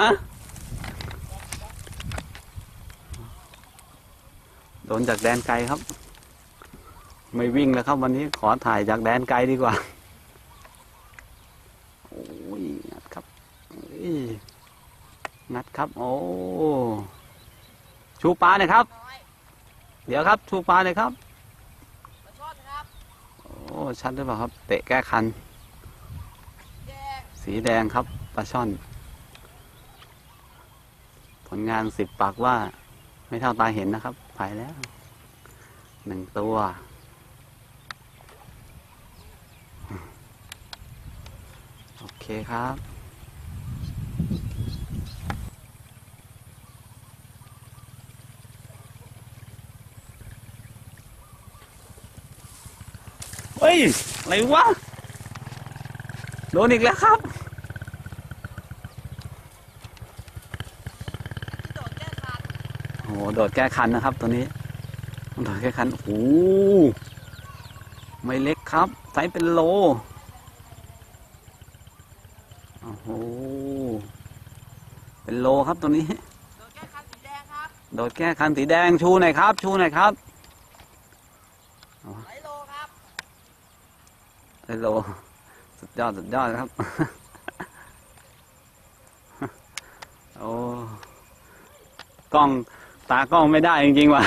ฮะ โดนจากแดนไกลครับ ไม่วิ่งแล้วครับ วันนี้ขอถ่ายจากแดนไกลดีกว่า โอ้ยงัดครับเอ้ยงัดครับ โอ้ ชูปลาหน่อยครับน้อยเดี๋ยวครับ ชูปลาหน่อยครับปลาช่อนครับ โอ้ ชัดหรือเปล่าครับ เตะแก้คันแดง สีแดงครับปลาช่อน ผลงานสิบปากว่า ไม่เท่าตาเห็นนะครับไปแล้วหนึ่งตัวโอเคครับเฮ้ย อะไรวะ โดนอีกแล้วครับที่โดดแก้คันโอ้โหโดดแก้คันนะครับ ตัวนี้โดดแก้คันโอ้โหไม่เล็กครับไซส์เป็นโลโอ้โหเป็นโลครับตัวนี้โดดแก้คันสีแดงครับโดดแก้คันสีแดงชูหน่อยครับ ชูหน่อยครับไหลโลครับเป็นโลุดยอดสุดยอดครับ โอ้กล้องตากล้องไม่ได้จริงๆว่ะ